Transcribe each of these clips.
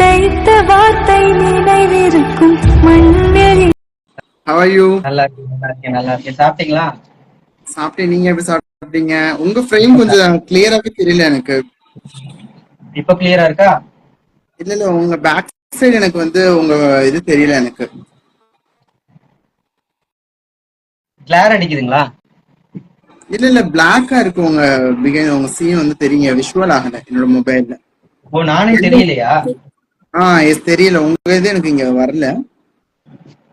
விதைத்த வார்த்தை நினைவிருக்கும் மண்ணில் How are you? நல்லா இருக்கேன் நல்லா இருக்கேன் நல்லா இருக்கேன். சாப்பிட்டீங்களா? சாப்பிட்டேன். நீங்க எப்படி சாப்பிட்டீங்க? உங்க ஃப்ரேம் கொஞ்சம் கிளியராவே தெரியல எனக்கு. இப்ப கிளியரா இருக்கா? இல்ல இல்ல உங்க பேக் சைடு எனக்கு வந்து உங்க இது தெரியல எனக்கு. கிளார் அடிக்குதுங்களா? இல்ல இல்ல பிளாக்கா இருக்கு உங்க பிகைன் உங்க சீன் வந்து தெரியுங்க. விஷுவல் ஆகல என்னோட மொபைல்ல ஓ நானே தெரியலையா? ஆ எஸ் தெரியல. உங்க இது எனக்கு இங்க வரல.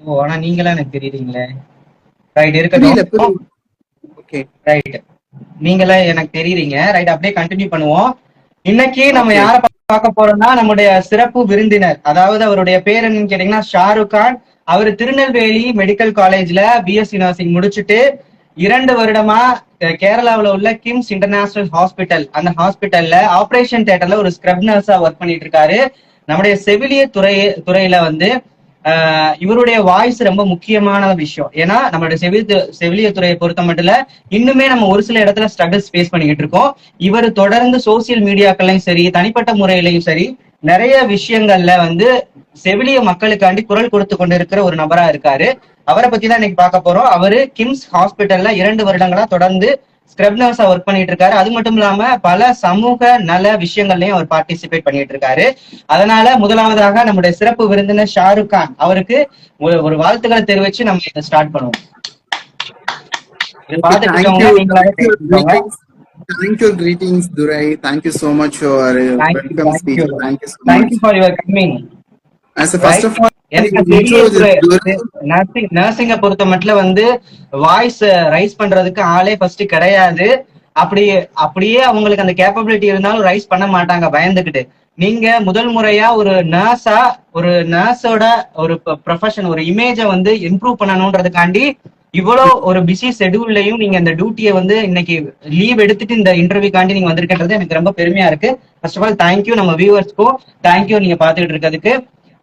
ஓ ஆனா நீங்களா எனக்கு தெரியுறீங்களே. ரைட் இருக்கட்டும். ஓகே. ரைட் நீங்களே எனக்கு தெரியுறீங்க. ரைட் அப்படியே கண்டினியூ பண்ணுவோம். இன்னைக்கு நம்ம. யார பார்க்க போறோம்னா நம்முடைய சிறப்பு விருந்தினர். அதாவது அவருடைய பேர் என்னன்னு கேட்டீங்கன்னா ஷாருக் கான். அவர் திருநெல்வேலி மெடிக்கல் காலேஜ்ல பிஎஸ்சி நர்சிங் முடிச்சுட்டு இரண்டு வருடமா கேரளாவுல உள்ள கிம்ஸ் இன்டர்நேஷனல் ஹாஸ்பிட்டல். அந்த ஹாஸ்பிட்டல்ல ஆபரேஷன் தியேட்டர்ல ஒரு ஸ்க்ரப் நர்ஸா ஒர்க் பண்ணிட்டு இருக்காரு. நம்முடைய செவிலிய துறை துறையில வந்து இவருடைய வாய்ஸ் ரொம்ப முக்கியமான விஷயம். ஏன்னா நம்மளுடைய செவிலிய செவிலிய துறையை பொறுத்த மட்டும் இல்ல இன்னுமே நம்ம ஒரு சில இடத்துல ஸ்ட்ரகிள்ஸ் ஃபேஸ் பண்ணிக்கிட்டு இருக்கோம். இவர் தொடர்ந்து சோசியல் மீடியாக்கள்லயும் சரி தனிப்பட்ட முறையிலையும் சரி நிறைய விஷயங்கள்ல வந்து செவிலிய மக்களுக்காண்டி குரல் கொடுத்து கொண்டிருக்கிற ஒரு நபரா இருக்காரு. அவரை பத்தி தான் இன்னைக்கு பார்க்க போறோம். அவரு கிம்ஸ் ஹாஸ்பிட்டல்ல இரண்டு வருடங்களா தொடர்ந்து ஸ்க்ரப் நர்ஸா ஒர்க் பண்ணிட்டு இருக்காரு அது மட்டும் இல்லாம பல சமூக நல விஷயங்கள்லயும் அவர் பார்ட்டிசிபேட் பண்ணிட்டு இருக்காரு அதனால முதலாவதாக நம்முடைய சிறப்பு விருந்தினர் ஷாருக் கான் அவருக்கு ஒரு வாழ்த்துக்களை தெரிவிச்சு நம்ம இதை ஸ்டார்ட் பண்ணுவோம் Thank you. Thank. Thank. Greetings, Durai. Thank you so much for Thank you, welcome thank speech. you. Thank you so Thank much. you for your coming. As a first of all, நர்சிங்க பொறுத்த மட்டும் வந்து voice raise பண்றதுக்கு ஆளே first கிடையாது. அப்படி அப்படியே அவங்களுக்கு அந்த கேப்பபிலிட்டி இருந்தாலும் ரைஸ் பண்ண மாட்டாங்க பயந்துகிட்டு நீங்க முதல் முறையா ஒரு நர்ஸா ஒரு நர்ஸோட ஒரு ப்ரொஃபஷன் ஒரு இமேஜ வந்து இம்ப்ரூவ் பண்ணணும்ன்றதுக்காண்டி இவ்வளவு ஒரு பிஸி ஷெடியூல்லையும் நீங்க இந்த டியூட்டியை வந்து இன்னைக்கு லீவ் எடுத்துட்டு இந்த இன்டர்வியூக்காண்டி நீங்க வந்திருக்கிறது எனக்கு ரொம்ப பெருமையா இருக்கு. ஃபர்ஸ்ட் ஆஃப் ஆல் தேங்க்யூ நம்ம வியூவர்ஸ்க்கும் தேங்க்யூ நீங்க பாத்துக்கிட்டு இருக்கிறதுக்கு.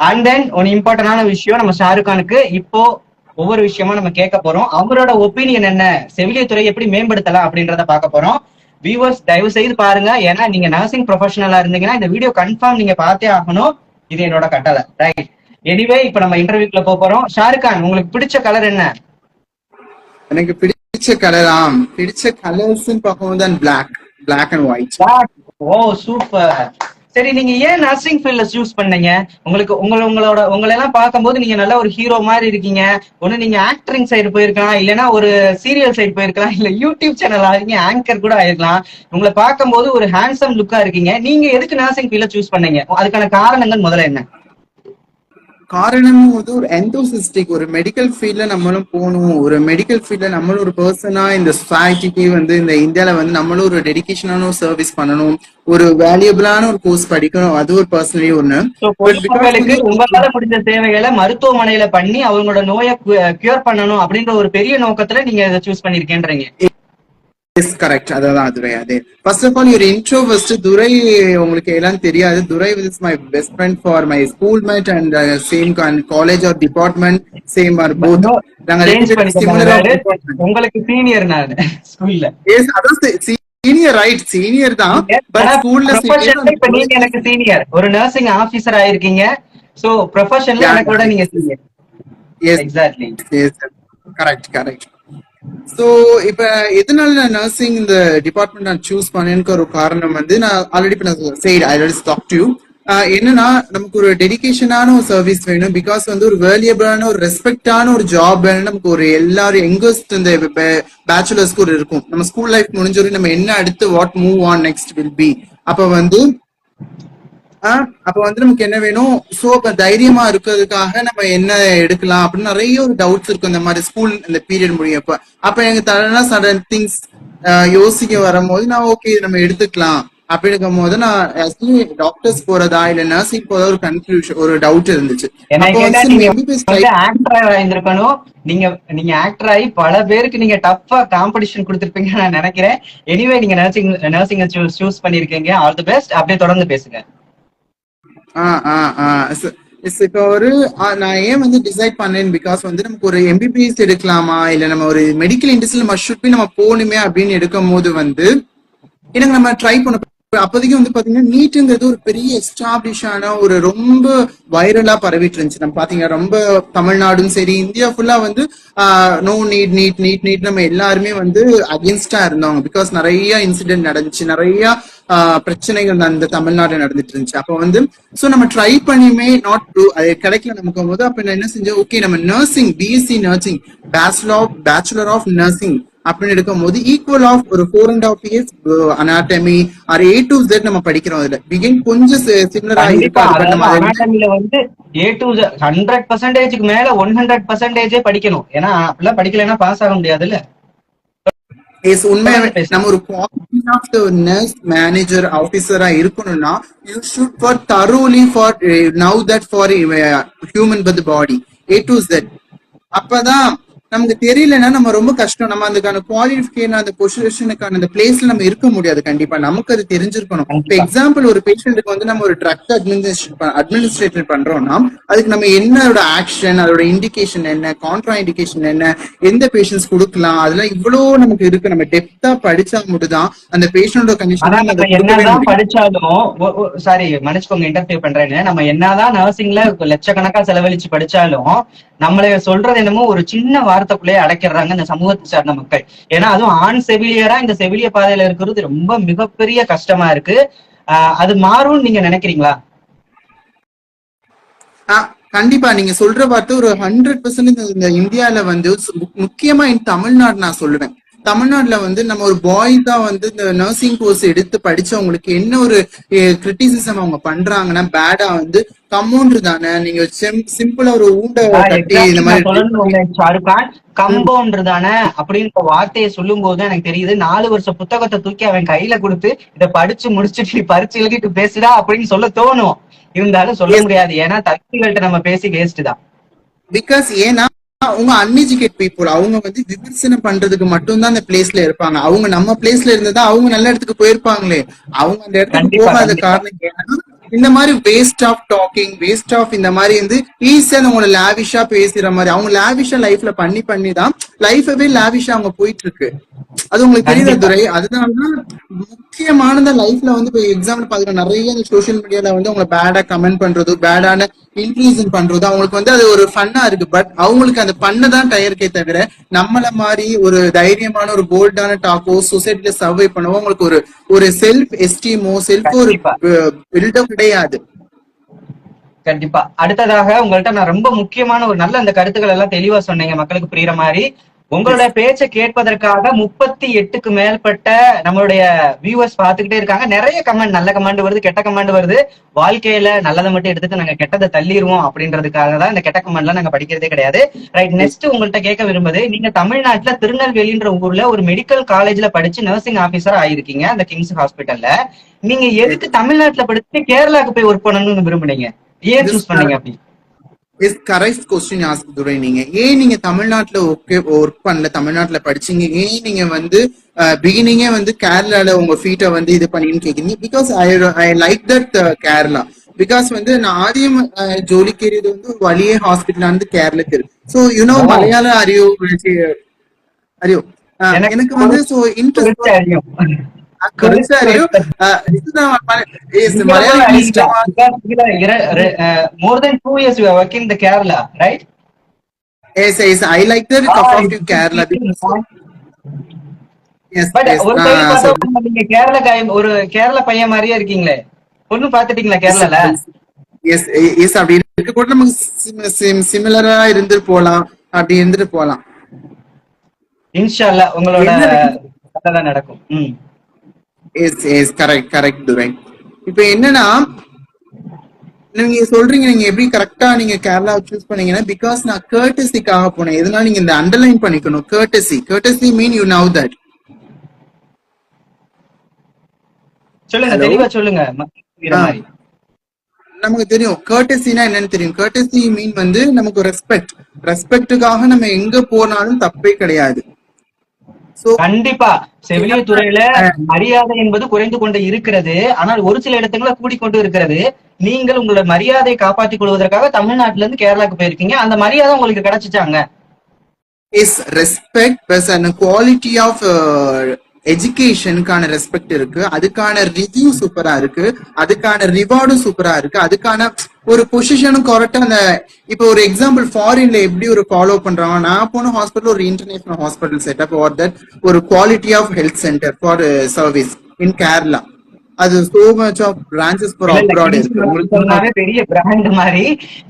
அண்ட் தென் ஒரு இம்பார்ட்டன்டான விஷயம் நம்ம ஷாருக் கானுக்கு இப்போ ஒவ்வொரு விஷயமா நம்ம கேட்க போறோம். அவரோட ஒப்பீனியன் என்ன? செவிலியத்துறை எப்படி மேம்படுத்தலாம் அப்படின்றத பார்க்க போறோம். வியூவர்ஸ் தயவு செய்து பாருங்க. ஏன்னா நீங்க நர்சிங் ப்ரொஃபஷனலா இருந்தீங்கன்னா இந்த வீடியோ கன்ஃபார்ம் நீங்க பார்த்தே ஆகணும். இது என்னோட கட்டளை. ரைட் எனிவே இப்ப நம்ம இன்டர்வியூக்குள்ள போக போறோம். ஷாருக் கான் உங்களுக்கு பிடிச்ச கலர் என்ன? எனக்கு பிடிச்ச கலராம் பிடிச்ச கலர்ஸ் பார்க்கும்போது black black and white oh super சரி நீங்க ஏன் நர்சிங் ஃபீல்ட்ல சூஸ் பண்ணீங்க? உங்களுக்கு உங்களை உங்களோட உங்களை எல்லாம் பார்க்கும்போது நீங்க நல்ல ஒரு ஹீரோ மாதிரி இருக்கீங்க. ஒண்ணு நீங்க ஆக்டரிங் சைடு போயிருக்கலாம். இல்லைன்னா ஒரு சீரியல் சைடு போயிருக்கலாம். இல்ல யூடியூப் சேனல் ஆகிங்க ஆங்கர் கூட ஆயிருக்கலாம். உங்களை பார்க்கும்போது ஒரு ஹேண்ட்ஸம் லுக்கா இருக்கீங்க. நீங்க எதுக்கு நர்சிங் ஃபீல்ட்ல சூஸ் பண்ணீங்க? அதுக்கான காரணங்கள் முதல்ல என்ன? காரணம் வந்து ஒரு எந்தோசிஸ்டிக் ஒரு மெடிக்கல் ஃபீல்ட்ல நம்மளும் போகணும். ஒரு மெடிக்கல் ஃபீல்ட்ல நம்மளும் ஒரு பர்சனா இந்த சொசைட்டிக்கு வந்து இந்த இந்தியால வந்து நம்மளும் ஒரு டெடிகேஷனான ஒரு சர்வீஸ் பண்ணணும். ஒரு வேல்யூபிளான ஒரு கோர்ஸ் படிக்கணும். அது ஒரு பர்சனலி ஒண்ணு. உங்களால முடிஞ்ச சேவைகளை மருத்துவமனையில பண்ணி அவங்களோட நோயை கியூர் பண்ணணும் அப்படின்ற ஒரு பெரிய நோக்கத்துல நீங்க இதை சூஸ் பண்ணிருக்கேன்றீங்க. எஸ் கரெக்ட் அதான் அதுரை அதே. ஃபர்ஸ்ட் ஆஃப் ஆல் ஒரு இன்ட்ரோ ஃபர்ஸ்ட் துரை உங்களுக்கு எல்லாம் தெரியாது. Durai is my best friend for my school mate and same college or department same or both உங்களுக்கு சீனியர் நான். ஸ்கூல்ல. எஸ் அதான் சீனியர் ரைட் சீனியர் தான். பட் ஸ்கூல்ல நீங்க எனக்கு சீனியர் ஒரு நர்சிங் ஆபீசர் ஆயிருக்கீங்க. சோ ப்ரொஃபஷன்ல Yeah. எனக்கு விட நீங்க senior yes exactly correct correct so இப்ப எதனால நான் நர்சிங் இந்த டிபார்ட்மெண்ட் நான் சூஸ் பண்ணேன்னு ஒரு காரணம் வந்து நான் ஆல்ரெடி இப்போ நான் side I already talk to என்னன்னா நமக்கு ஒரு டெடிகேஷனான ஒரு சர்வீஸ் வேணும். பிகாஸ் வந்து ஒரு வேல்யூபிளான ஒரு ரெஸ்பெக்டான ஒரு ஜாப் வேணும் நமக்கு ஒரு எல்லாரும் எங்கஸ்ட் இந்த பேச்சுலர்ஸ்க்கு ஒரு இருக்கும். நம்ம ஸ்கூல் லைஃப் முடிஞ்ச வரைக்கும் நம்ம என்ன அடுத்து what move on next will be அப்ப வந்து அப்ப வந்து நமக்கு என்ன வேணும்? சோ அப்ப தைரியமா இருக்கிறதுக்காக நம்ம என்ன எடுக்கலாம்? அப்படின்னு நிறைய ஒரு டவுட்ஸ் இருக்கும் இந்த மாதிரி ஸ்கூல் இந்த பீரியட் முடியப்ப அப்ப எனக்கு தடனா சடன் திங்ஸ் யோசிக்க வரும்போது நான் ஓகே நம்ம எடுத்துக்கலாம். அப்படி இருக்கும் போது நான் ஆக்சுவலி டாக்டர்ஸ் போறதா இல்ல நர்சிங் போறதா ஒரு கன்ஃபியூஷன் ஒரு டவுட் இருந்துச்சு. வந்து நீங்க நீங்க நீங்க ஆக்டர் ஆகி பல பேருக்கு நீங்க டஃபா காம்படிஷன் கொடுத்திருப்பீங்க நான் நினைக்கிறேன். எனிவே நீங்க நர்சிங் நர்சிங் சூஸ் பண்ணிருக்கீங்க ஆல் தி பெஸ்ட் அப்படியே தொடர்ந்து பேசுங்க. இப்ப ஒரு நான் ஏன் வந்து டிசைட் பண்ணேன்? பிகாஸ் வந்து நமக்கு ஒரு எம்பிபிஎஸ் எடுக்கலாமா? இல்ல நம்ம ஒரு மெடிக்கல் இண்டஸ்ட்ரியில் நம்ம ஷுட் நம்ம போகணுமே அப்படின்னு எடுக்கும் போது வந்து எனக்கு நம்ம ட்ரை பண்ண அப்போதைக்கு வந்து பாத்தீங்கன்னா நீட்டுங்கிறது ஒரு பெரிய எஸ்டாப்ளிஷான ஒரு ரொம்ப வைரலா பரவிட்டு இருந்துச்சு. நம்ம பாத்தீங்கன்னா ரொம்ப தமிழ்நாடும் சரி இந்தியா ஃபுல்லா வந்து no NEET NEET NEET NEET நம்ம எல்லாருமே வந்து அகேன்ஸ்டா இருந்தோம் பிகாஸ் நிறைய இன்சிடென்ட் நடந்துச்சு. நிறைய பிரச்சனைகள் அந்த தமிழ்நாடு நடந்துட்டு இருந்துச்சு. அப்போ வந்து சோ நம்ம ட்ரை பண்ணியுமே நாட் டூ அது கிடைக்கல நமக்கு போது அப்ப நான் என்ன செஞ்சேன்? ஓகே நம்ம nursing BSc nursing bachelor of bachelor of nursing அப்படின்னு எடுக்கும்போது ஈக்குவல் ஆஃப் ஒரு four and half years anatomy or A to Z நம்ம படிக்கிறோம் அதுல பிகின் கொஞ்சம் சிமிலரா கண்டிப்பா இருக்காது but நம்ம அதாவது அதை anatomy ல வந்து ஏ டு ஹண்ட்ரட் பர்சன்டேஜ்க்கு மேல ஒன் ஹண்ட்ரட் பர்சன்டேஜே படிக்கணும். ஏன்னா அப்படிலாம் படிக்கலைன்னா பாஸ் ஆக முடியாதுல்ல? எஸ் உண்மையாவே நம்ம ஒரு ஆஃப் த நர்ஸ் மேனேஜர் ஆபீசரா இருக்கணும்னா you should for thoroughly for know that for human பத் பாடி ஏ டு Z. அப்பதான் நமக்கு தெரியலன்னா நம்ம ரொம்ப கஷ்டம். நம்ம அதுக்கான குவாலிஃபிகேஷன் அந்த பொசிஷனுக்கான அந்த பிளேஸ்ல நம்ம இருக்க முடியாது கண்டிப்பா. நமக்கு அது தெரிஞ்சிருக்கணும். இப்போ எக்ஸாம்பிள் ஒரு பேஷண்ட்டுக்கு வந்து நம்ம ஒரு ட்ரக் அட்மினிஸ்ட்ரேஷன் அட்மினிஸ்ட்ரேஷன் பண்றோம்னா அதுக்கு நம்ம என்னோட ஆக்ஷன் அதோட இண்டிகேஷன் என்ன கான்ட்ரா இண்டிகேஷன் என்ன எந்த பேஷன்ஸ் கொடுக்கலாம் அதெல்லாம் இவ்வளவு நமக்கு இருக்கு. நம்ம டெப்தா படிச்சா மட்டும்தான் அந்த பேஷண்டோட கண்டிஷன் என்னதான் படிச்சாலும் சாரி மன்னிச்சுக்கோங்க இன்டர்வியூ பண்றேன்னு நம்ம என்னதான் நர்சிங்ல லட்சக்கணக்கா செலவழிச்சு படிச்சாலும் நம்மள சொல்றது என்னமோ ஒரு சின்ன வார்த்தைக்குள்ளேயே அடைக்கிறாங்க இந்த சமூகத்தை சார்ந்த மக்கள். ஏன்னா அதுவும் ஆண் செவிலியரா இந்த செவிலிய பாதையில இருக்கிறது ரொம்ப மிகப்பெரிய கஷ்டமா இருக்கு. அது மாறும்னு நீங்க நினைக்கிறீங்களா? கண்டிப்பா. நீங்க சொல்ற பார்த்து ஒரு ஹண்ட்ரட் பர்சன்ட் இந்த இந்தியால வந்து முக்கியமா இன் தமிழ்நாடு நான் சொல்லுவேன். தமிழ்நாட்டுல வந்து நம்ம ஒரு பாய் தான் வந்து இந்த நர்சிங் கோர்ஸ் எடுத்து படிச்சவங்களுக்கு என்ன ஒரு கிரிட்டிசிசம் அவங்க பண்றாங்கன்னா பேடா வந்து கம்பவுண்டர் தானே. நீங்க சிம்பிளா ஒரு ஊண்ட கட்டி இந்த மாதிரி கம்பவுண்டர் தானே அப்படின்ற வார்த்தையை சொல்லும் போது எனக்கு தெரியுது. நாலு வருஷம் புத்தகத்தை தூக்கி அவன் கையில கொடுத்து இதை படிச்சு முடிச்சுட்டு நீ பரிச்சு எழுதிட்டு பேசுடா அப்படின்னு சொல்ல தோணும். இருந்தாலும் சொல்ல முடியாது. ஏன்னா தகுதிகள்கிட்ட நம்ம பேசி வேஸ்ட் தான். பிகாஸ் ஏன்னா அவங்க அன்எஜுகேட் பீப்புள் அவங்க வந்து விமர்சனம் பண்றதுக்கு மட்டும்தான் அந்த பிளேஸ்ல இருப்பாங்க. அவங்க நம்ம பிளேஸ்ல இருந்ததா அவங்க நல்ல இடத்துக்கு போயிருப்பாங்களே. அவங்க அந்த இடத்துக்கு போகாத. காரணம் ஏன்னா இந்த மாதிரி waste of talking waste of இந்த மாதிரி வந்து ஈஸியா அவங்கள லாவிஷா பேசுற மாதிரி அவங்க லாவிஷா லைஃப்ல பண்ணி பண்ணி தான் லைஃபவே லாவிஷா அவங்க போயிட்டு இருக்கு அது உங்களுக்கு தெரியுதா. துரை? அதனாலதான் முக்கியமானத லைஃப்ல வந்து இப்போ எக்ஸாம்பிள் பாத்தீங்கன்னா நிறைய சோஷியல் மீடியால வந்து அவங்க பேடா கமெண்ட் பண்றது பேடான இன்க்ளூசன் பண்றது. அவங்களுக்கு வந்து அது ஒரு ஃபன்னா இருக்கு. பட் அவங்களுக்கு அந்த பண்ண தான் டயர்க்கே தவிர நம்மள மாதிரி ஒரு தைரியமான ஒரு போல்டான டாக்கோ சொசைட்டில சர்வை பண்ணவோ அவங்களுக்கு ஒரு ஒரு செல்ஃப் எஸ்டீமோ செல்ஃப் ஒரு. பில்டப் கிடையாது. கண்டிப்பா. அடுத்ததாக உங்கள்ட்ட நான் ரொம்ப முக்கியமான ஒரு நல்ல அந்த கருத்துக்கள் எல்லாம் தெளிவா சொன்னீங்க. மக்களுக்கு புரியுற மாதிரி. உங்களோட பேச்சை கேட்பதற்காக முப்பத்தி எட்டுக்கு மேற்பட்ட நம்மளுடைய வியூவர்ஸ் பார்த்துக்கிட்டே இருக்காங்க. நிறைய கமெண்ட் நல்ல கமெண்ட் வருது கெட்ட கமெண்ட் வருது. வாழ்க்கையில நல்லதை மட்டும் எடுத்துட்டு நாங்க கெட்டதை தள்ளிடுவோம் அப்படின்றதுக்காக தான் இந்த கெட்ட கமெண்ட்லாம் நாங்க படிக்கிறதே கிடையாது. ரைட் நெக்ஸ்ட் உங்கள்ட்ட கேட்க விரும்புது நீங்க தமிழ்நாட்டுல திருநெல்வேலின்ற ஊர்ல ஒரு மெடிக்கல் காலேஜ்ல படிச்சு நர்சிங் ஆபீசர் ஆயிருக்கீங்க அந்த கிங்ஸ் ஹாஸ்பிட்டல்ல நீங்க எதுக்கு தமிழ்நாட்டுல படிச்சு கேரளாக்கு போய் ஒர்க் பண்ணணும்னு விரும்புனீங்க? ஏன் சூஸ் பண்ணீங்க அப்படி? Is correct question ask Durai நீங்க ஏன் நீங்க தமிழ்நாட்டுல ஓகே ஒர்க் பண்ணல தமிழ்நாட்டுல படிச்சீங்க? ஏன் நீங்க வந்து பிகினிங்கே வந்து கேரளால உங்க ஃபீட்டை வந்து இது பண்ணின்னு கேக்குறீங்க? Because I I like that Kerala. Because வந்து நான் ஆதியம் அஹ், ஜோலி கேரியது வந்து வழியே ஹாஸ்பிட்டல் வந்து கேரளக்கு இருக்கு. So you know. மலையாள அறியோ அறியோ அஹ், எனக்கு வந்து so interest More than two years you are working in the Kerala, right? Yes, yes, I like the cup of tea Kerala because yes, But yes. ஒரு பார்த்தா நீங்க கேரளா guy- ஒரு கேரளா பையன் மாதிரியே இருக்கீங்களே. பொண்ணு பாத்துட்டீங்களா கேரளால yes, yes, அப்படி இருக்க. கூட நமக்கு சிமிலரா இருந்துட்டு போலாம். அப்படி இருந்துட்டு போலாம். இன்ஷால்லா உங்களோட நடக்கும். ம். Yes yes correct correct Durai இப்ப என்னன்னா நீங்க சொல்றீங்க நீங்க எப்படி கரெக்டா நீங்க கேரளா சூஸ் பண்ணீங்கன்னா பிகாஸ் நான் கேர்டசிக்காக போனேன். எதனால நீங்க இந்த அண்டர்லைன் பண்ணிக்கணும்? Courtesy courtesy mean you know that சொல்லுங்க? தெளிவா சொல்லுங்க நமக்கு தெரியும். கர்டசினா என்னன்னு தெரியும். கர்டசி மீன் வந்து நமக்கு ரெஸ்பெக்ட் ரெஸ்பெக்டுக்காக நம்ம எங்க போனாலும் தப்பே கிடையாது. கண்டிப்பா. செவிலிய துறையில மரியாதை என்பது குறைந்து கொண்டு இருக்கிறது. ஆனால் ஒரு சில இடத்துல கூடிக்கொண்டு இருக்கிறது. நீங்கள் உங்களோட மரியாதையை காப்பாற்றிக் கொள்வதற்காக தமிழ்நாட்டுல இருந்து கேரளாக்கு போயிருக்கீங்க. அந்த மரியாதை உங்களுக்கு கிடைச்சிச்சாங்க? இஸ் ரெஸ்பெக்ட் பிளஸ் அந்த குவாலிட்டி ஆஃப் எஜுகேஷனுக்கான ரெஸ்பெக்ட் இருக்கு. அதுக்கான ரிவ்யூ சூப்பரா இருக்கு. அதுக்கான ரிவார்டும் சூப்பரா இருக்கு. அதுக்கான ஒரு பொசிஷனும் கரெக்டா அந்த இப்போ ஒரு எக்ஸாம்பிள் ஃபாரின்ல எப்படி ஒரு ஃபாலோ பண்றாங்க நான் போன ஹாஸ்பிட்டல் ஒரு international hospital setup or that ஒரு quality of health centre for service in Kerala அது so much of branches for abroad சொன்னாவே பெரிய பிராண்ட் மாதிரி.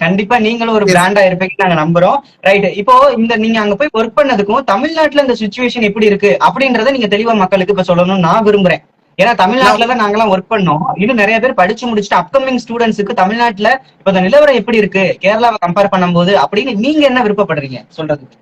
கண்டிப்பா நீங்களும் ஒரு. பிராண்டா இருப்பீங்கன்னு நாங்க நம்புறோம். ரைட் இப்போ இந்த நீங்க அங்க போய் ஒர்க் பண்ணதுக்கும் தமிழ்நாட்டுல இந்த சுச்சுவேஷன் எப்படி இருக்கு அப்படின்றத நீங்க தெளிவா மக்களுக்கு இப்ப சொல்லணும்னு நான் விரும்புறேன். ஏன்னா தமிழ்நாட்டுல தான் நாங்கெல்லாம் ஒர்க் பண்ணோம். இன்னும் நிறைய பேர் படிச்சு முடிச்சுட்டு அப்கமிங் ஸ்டூடெண்ட்ஸுக்கு தமிழ்நாட்டுல இப்ப இந்த நிலவரம் எப்படி இருக்கு? கேரளாவை கம்பேர் பண்ணும்போது அப்படின்னு நீங்க என்ன விருப்பப்படுறீங்க? சொல்றதுக்கு.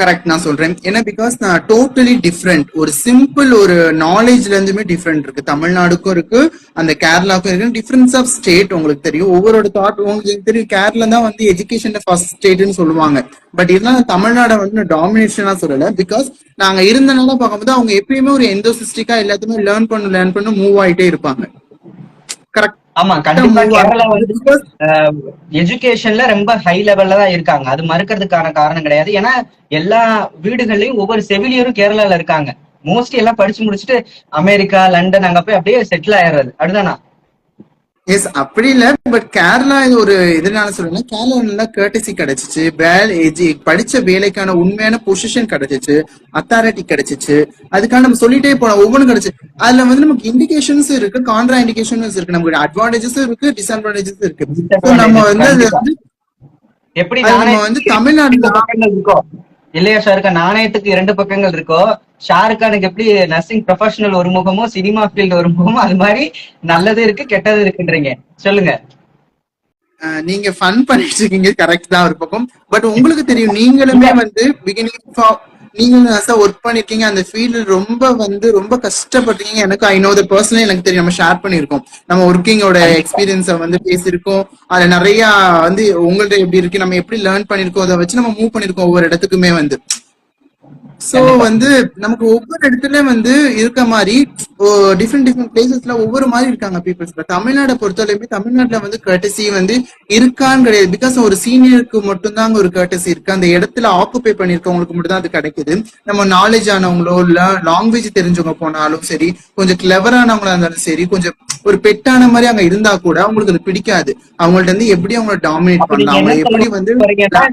கரெக்ட் நான் சொல்றேன். ஏன்னா பிகாஸ் நான் டோட்டலி டிஃப்ரெண்ட் ஒரு சிம்பிள் ஒரு நாலேஜ்ல இருந்துமே டிஃப்ரெண்ட் இருக்கு. தமிழ்நாடுக்கும் இருக்கு அந்த கேரளாவுக்கும் இருக்கு. டிஃபரன்ஸ் ஆஃப் ஸ்டேட் உங்களுக்கு தெரியும். ஒவ்வொரு தாட் உங்களுக்கு தெரியும். கேரளா தான் வந்து எஜுகேஷன் ஃபர்ஸ்ட் ஸ்டேட்னு சொல்லுவாங்க. பட் இருந்தாலும் தமிழ்நாடை வந்து நான் டாமினேஷனா சொல்லல. பிகாஸ் நாங்க இருந்தனால பார்க்கும்போது அவங்க எப்பயுமே ஒரு எந்தோசிஸ்டிக்கா எல்லாத்தையுமே லேர்ன் பண்ணு லேர்ன் பண்ணு மூவ் ஆயிட்டே இருப்பாங்க. கரெக்ட் ஆமா கண்டிப்பா. கேரளா வந்து எஜுகேஷன்ல ரொம்ப ஹை லெவல்ல தான் இருக்காங்க. அது மறுக்கிறதுக்கான காரணம் கிடையாது. ஏன்னா எல்லா வீடுகள்லயும் ஒவ்வொரு செவிலியரும் கேரளால இருக்காங்க. மோஸ்ட்லி எல்லாம் படிச்சு முடிச்சுட்டு அமெரிக்கா லண்டன் அங்க போய் அப்படியே செட்டில் ஆயிடுறது. அப்படிதானா? எஸ் அப்படி இல்ல பட் கேரளா இது ஒரு இதனால சொல்றேன்னா கேரளா நல்லா கேட்டசி கிடைச்சிச்சு. வேலை படிச்ச வேலைக்கான உண்மையான பொசிஷன் கிடைச்சிச்சு. அத்தாரிட்டி கிடைச்சிச்சு. அதுக்கான நம்ம சொல்லிட்டே போலாம் ஒவ்வொன்றும் கிடைச்சு அதுல வந்து நமக்கு இண்டிகேஷன்ஸ் இருக்கு கான்ட்ரா இண்டிகேஷன்ஸ் இருக்கு. நமக்கு அட்வான்டேஜஸும் இருக்கு டிஸ்அட்வான்டேஜஸ் இருக்கு. நம்ம வந்து அது வந்து எப்படி நம்ம வந்து தமிழ்நாட்டுல இருக்கோ? இல்லையா ஷாருக்கா நாணயத்துக்கு இரண்டு பக்கங்கள் இருக்கோ? ஷாருக் கானுக்கு எப்படி நர்சிங் ப்ரொஃபஷனல் ஒரு முகமோ சினிமா ஃபீல்டு ஒரு முகமோ அது மாதிரி நல்லது இருக்கு கெட்டது இருக்குன்றீங்க. சொல்லுங்க. நீங்க ஃபன் பண்ணிட்டு இருக்கீங்க கரெக்ட் தான் ஒரு பக்கம். பட் உங்களுக்கு தெரியும் நீங்களுமே வந்து பிகினிங் நீங்க ஒர்க் பண்ணிருக்கீங்க அந்த ஃபீல்டு ரொம்ப வந்து ரொம்ப கஷ்டப்பட்டீங்க எனக்கு ஐ நோ த பர்சனலி எனக்கு தெரியும் நம்ம ஷேர் பண்ணிருக்கோம் நம்ம ஒர்க்கிங்கோட எக்ஸ்பீரியன்ஸ வந்து பேசியிருக்கோம். அதுல நிறைய வந்து உங்கள்ட்ட எப்படி இருக்கு நம்ம எப்படி லேர்ன் பண்ணிருக்கோம் அதை வச்சு நம்ம மூவ் பண்ணிருக்கோம் ஒவ்வொரு இடத்துக்குமே வந்து. சோ வந்து நமக்கு ஒவ்வொரு இடத்துல வந்து இருக்க மாதிரி டிஃப்ரெண்ட் டிஃப்ரெண்ட் பிளேசஸ்ல ஒவ்வொரு மாதிரி இருக்காங்க பீப்புள்ஸ் பட் தமிழ்நாடை பொறுத்தவரையுமே தமிழ்நாட்டுல வந்து கர்டசி வந்து இருக்கான்னு கிடையாது. பிகாஸ் ஒரு சீனியருக்கு மட்டும்தான் அங்க ஒரு கர்டசி இருக்கு. அந்த இடத்துல ஆக்குபை பண்ணிருக்கவங்களுக்கு மட்டும் தான் அது கிடைக்குது. நம்ம நாலேஜ் ஆனவங்களோ இல்ல லாங்குவேஜ் தெரிஞ்சவங்க போனாலும் சரி கொஞ்சம் கிளவரானவங்களா இருந்தாலும் சரி கொஞ்சம் ஒரு பெட்டான மாதிரி அங்க இருந்தா கூட அவங்களுக்கு அது பிடிக்காது. அவங்கள்ட்ட இருந்து எப்படி அவங்கள டாமினேட் பண்ணலாம்? என்ன அவங்களை எப்படி வந்து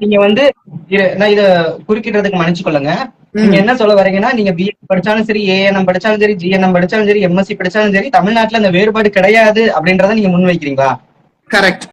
நீங்க வந்து நான் இத குறுக்கிடுறதுக்கு மன்னிச்சுக்கொள்ளுங்க. நீங்க என்ன சொல்ல வரீங்கன்னா நீங்க பிஏ படிச்சாலும் சரி ஏஎன்எம் படிச்சாலும் சரி ஜிஎன்எம் படிச்சாலும் சரி எம்எஸ்சி படிச்சாலும் சரி தமிழ்நாட்டுல அந்த வேறுபாடு கிடையாது அப்படின்றத நீங்க முன்வைக்கிறீங்களா? கரெக்ட்